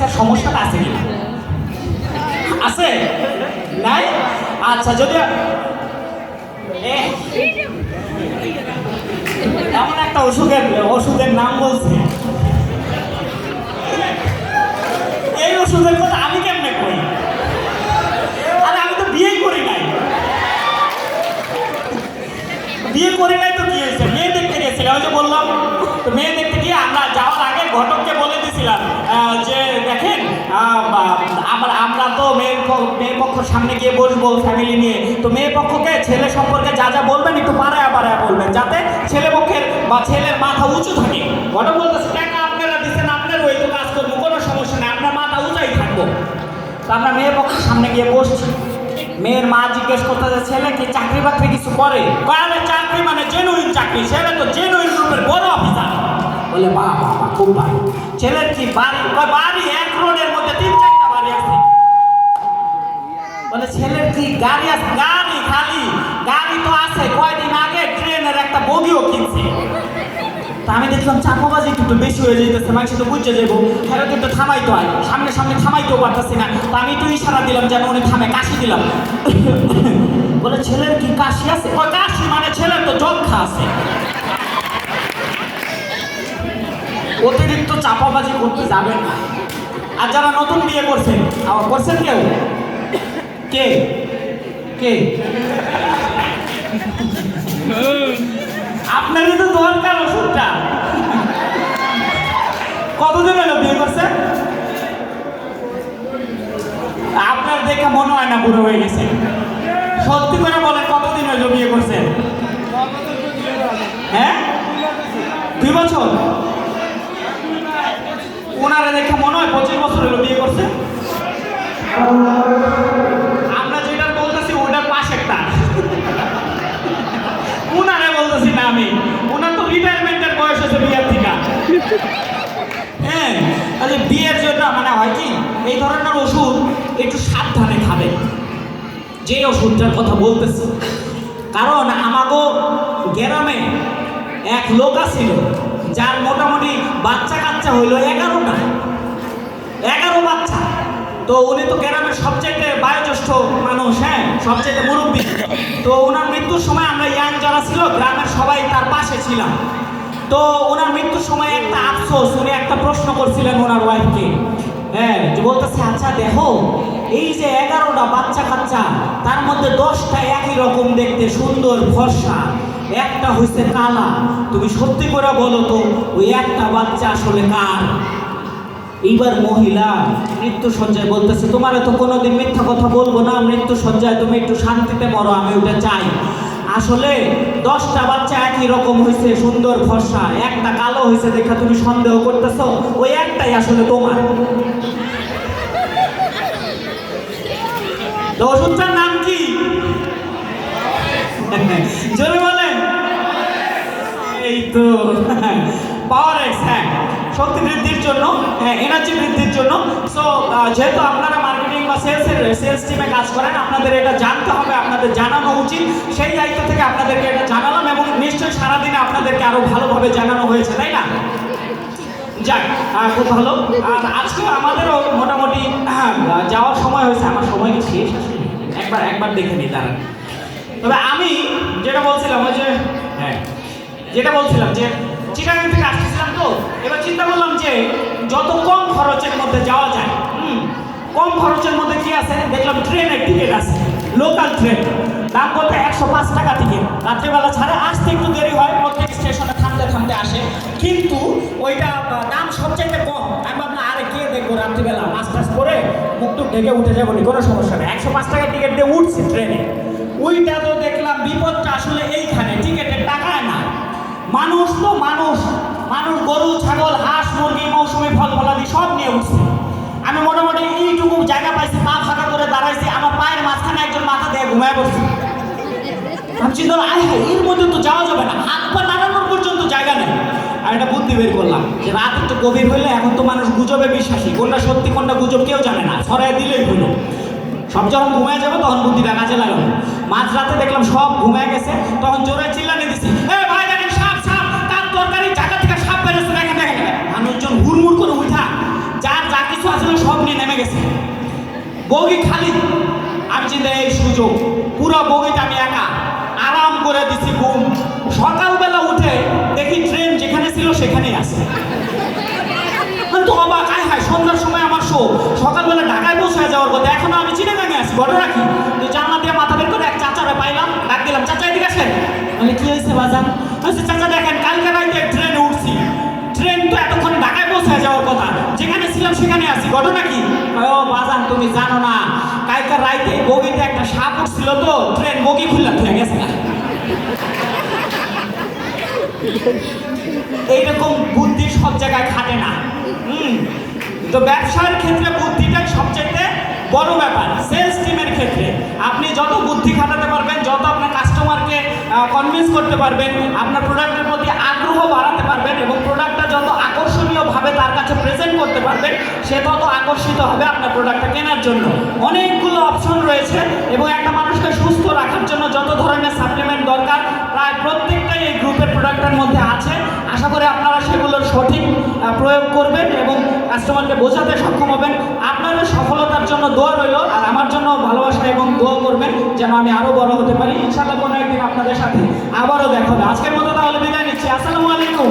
Cancer সমস্যাটা আছে কিনা আছে? নাই? আচ্ছা যদি এমন একটা ওষুধের ওষুধের নাম বলছে। এই ওষুধের কথা আমি কেমনে করি? আরে, আমি তো বিয়েই করি নাই। বিয়ে করে নাই তো কি হয়েছে? মেয়ে দেখতে গেছিলাম, ওই যে বললাম মেয়ে দেখতে গিয়ে আমরা যাওয়ার আগে ঘটককে বলে দিয়েছিলাম যে দেখেন বা- আমরা তো মেয়ের মেয়ের পক্ষের সামনে গিয়ে বসবো ফ্যামিলি নিয়ে। তো মেয়ে পক্ষকে ছেলে সম্পর্কে যা যা বলবেন একটু পাড়ায় পাড়ায় বলবেন যাতে ছেলে পক্ষের বা ছেলের মাথা উঁচু থাকে। ঘটক বলতেছে টাকা আপনারা দিচ্ছেন আপনার ওই তো কাজ করব কোনো সমস্যা নেই আপনার মাথা উঁচাই থাকব। তো আমরা মেয়ের পক্ষের সামনে গিয়ে বসছি। মেয়ের মা জিজ্ঞেস করতে যে ছেলে কি চাকরি বাকরি কিছু করে? কয়, আরে চাকরি মানে জেনুইন চাকরি ছেলে তো জেনুইন গ্রুপের বড় অফিসার বলে বাহ, খুব ভালো। ছেলের কি বাড়ি বাড়ি গাড়ি গাড়ি খালি। গাড়ি তো আছে, কয়দিন আগে ট্রেনের একটা বগিও কিনছে। আমি দেখলাম চাপাবাজি একটু বেশি হয়ে যেতেছে মানুষ তো বুঝছে যাব ফেরত কিন্তু থামাইতে হয় সামনে সামনে থামাইতেও পারতেছি না। তা আমি একটু ইশারা দিলাম যেন উনি থামে, কাশি দিলাম। বলে, ছেলের কি কাশি আছে? কাশি মানে ছেলের তো যক্ষা আছে। অতিরিক্ত চাপাবাজি করতে যাবেন না। আর যারা নতুন বিয়ে করছেন, আবার করছেন কেউ? কে? কে? আপনারই তো দরকার ওষুধটা। কতদিন হলো বিয়ে করছেন আপনার দেখে মনে হয় না বুড়ো হয়ে গেছে। সত্যি করে বলেন, কতদিন হলো বিয়ে করছেন হ্যাঁ? দুই বছর? ওনারা দেখে মনে হয় পঁচিশ বছর হলো বিয়ে করছে। আমি। উনার তো রিটায়ারমেন্টের বয়স হয়েছে বিয়ের থেকে। হ্যাঁ তাহলে বিয়ের জন্য মানে হয় কি, এই ধরনের ওষুধ একটু সাবধানে খাবেন। যে ওষুধটার কথা বলতেছি। কারণ আমাগো গ্রামে এক লোক আছিল, যার মোটামুটি বাচ্চা কাচ্চা হইল এগারোটা। এগারো বাচ্চা। তো উনি তো গ্রামের সবচেয়ে বয়োজ্যেষ্ঠ মানুষ হ্যাঁ? সবচেয়ে মুরব্বী। তো ওনার মৃত্যুর সময় আমরা ইয়াং যারা ছিল, গ্রামের সবাই তার পাশে ছিলাম। তো ওনার মৃত্যুর সময় একটা আফসোস, উনি একটা প্রশ্ন করছিলেন ওনার ওয়াইফকে হ্যাঁ বলতেছে আচ্ছা দেখো, এই যে এগারোটা বাচ্চা কাচ্চা তার মধ্যে দশটা একই রকম দেখতে সুন্দর, ফর্সা। একটা হয়েছে কালা। তুমি সত্যি করে বলো তো, ওই একটা বাচ্চা আসলে কার? এইবার মহিলা মৃত্যু সজ্জায় বলতেছে, তোমার তো কোনোদিন মিথ্যা কথা বলব না মৃত্যু সজ্জায় তুমি একটু শান্তিতে মরো, আমি ওটা চাই। আসলে দশটা বাচ্চা একই রকম হয়েছে সুন্দর ফর্সা, একটা কালো হয়েছে দেখা তুমি সন্দেহ করতেছো, ওই একটাই আসলে তোমার। ওষুধটার নাম কি? বলেন। এই তো, পাওয়ার এক্স হ্যাঁ। শক্তি বৃদ্ধির জন্য হ্যাঁ এনার্জি বৃদ্ধির জন্য। সো যেহেতু আপনারা মার্কেটিং বা সেলসের সেলস টিমে কাজ করেন, আপনাদের এটা জানতে হবে, আপনাদের জানানো উচিত। সেই দায়িত্ব থেকে আপনাদেরকে এটা জানালাম এবং নিশ্চয়ই সারাদিনে আপনাদেরকে আরও ভালোভাবে জানানো হয়েছে, তাই না? যাক খুব ভালো। আজকে আমাদেরও মোটামুটি যাওয়ার সময় হয়েছে, আমার সময় কি শেষ? একবার একবার দেখে নিই, দাঁড়ান। তবে আমি যেটা বলছিলাম, ওই যে হ্যাঁ যেটা বলছিলাম যে, চিটাগাং থেকে আসতেছিলাম তো এবার চিন্তা করলাম যে যত কম খরচের মধ্যে যাওয়া যায়, হুম, কম খরচের মধ্যে কি আছে? দেখলাম ট্রেনের টিকিট আছে লোকাল ট্রেন দাম বলতে একশো পাঁচ টাকা টিকিট রাত্রিবেলা ছাড়ে আসতে একটু দেরি হয় প্রত্যেক স্টেশনে থামতে থামতে আসে। কিন্তু ওইটা দাম সবচাইতে কম। আমি ভাবলাম, আরে কে দেখব রাত্রিবেলা? মাছ টাছ করে মুখ টুক ঢেকে উঠে যাব নি, কোনো সমস্যা নেই। একশো পাঁচ টাকা টিকিট দিয়ে উঠছি ট্রেনে ওইটা তো দেখলাম বিপদটা আসলে এইখানে। টিকিটের টাকায় না। মানুষ তো মানুষ। গরু, ছাগল, হাঁস, মুরগি, মৌসুমি, ফল, ফলাদি সব নিয়ে উঠছে। আমি মোটামুটি এইটুকু জায়গা পাইছি, পা ফাঁকা করে দাঁড়াইছি, আমার পায়ের মাঝখানে একজন মাথা দিয়ে ঘুমায় পড়ছে আমি চিন্তা আয় এর মধ্যে তো যাওয়া যাবে না, হাত পা নাড়ানোর পর্যন্ত জায়গা নেই। আর একটা বুদ্ধি বের করলাম, যে রাত একটু গভীর হইলে এখন তো মানুষ গুজবে বিশ্বাসী, কোনটা সত্যি, কোনটা গুজব কেউ জানে না ছড়াই দিলেই হইল। সব যখন ঘুমায় যাবে, তখন বুদ্ধিটা কাজে লাগাবো। মাঝ রাতে দেখলাম সব ঘুমায় গেছে, তখন জোরে চিল্লানি দিছি এ কিছু কিছু আসলে সব নিয়ে নেমে গেছে। বগি খালি। আমি চিন্তা, এই সুযোগ। পুরো বগিটা আমি একা। আরাম করে দিছি ঘুম। সকালবেলা উঠে দেখি ট্রেন যেখানে ছিল সেখানেই আছে। আমি তো অবাক, আয় হায়, সন্ধ্যার সময় আমার শো। সকালবেলা ঢাকায় পৌঁছে যাওয়ার কথা। এখনও আমি চিনে চিনেগাঙে আছি ঘটনা কি তো জানলা দিয়ে মাথা বের করে এক চাচারে পাইলাম, ডাক দিলাম, চাচা এদিকে আসেন? মানে কি হয়েছে বাজান? চাচা দেখেন, কালকে উঠছিল তো ট্রেন বগি খুললা খুলে গেছে না এইরকম বুদ্ধি সব জায়গায় খাটে না। হুম। তো ব্যবসার ক্ষেত্রে বুদ্ধিটাই সবচেয়ে বড় ব্যাপার সেলস টিমের ক্ষেত্রে। আপনি যত বুদ্ধি খাটাতে পারবেন, যত আপনার কাস্টমারকে কনভিন্স করতে পারবেন, আপনার প্রোডাক্টের প্রতি আগ্রহ বাড়াতে পারবেন এবং প্রোডাক্টটা যত আকর্ষণীয়ভাবে তার কাছে প্রেজেন্ট করতে পারবেন, সে তত আকর্ষিত হবে আপনার প্রোডাক্টটা কেনার জন্য। অনেকগুলো অপশন রয়েছে এবং একটা ধরনের সাপ্লিমেন্ট দরকার। প্রায় প্রত্যেকটাই এই গ্রুপের প্রোডাক্টের মধ্যে আছে। আশা করি আপনারা সেগুলোর সঠিক প্রয়োগ করবেন এবং কাস্টমারকে বোঝাতে সক্ষম হবেন। আপনাদের সফলতার জন্য দোয়া রইল, আর আমার জন্য ভালোবাসা এবং দোয়া করবেন, যেন আমি আরও বড় হতে পারি। ইনশাআল্লাহ কোনো একদিন আপনাদের সাথে আবারও দেখা হবে। আজকের মতো তাহলে বিদায় নিচ্ছি। আসসালামু আলাইকুম।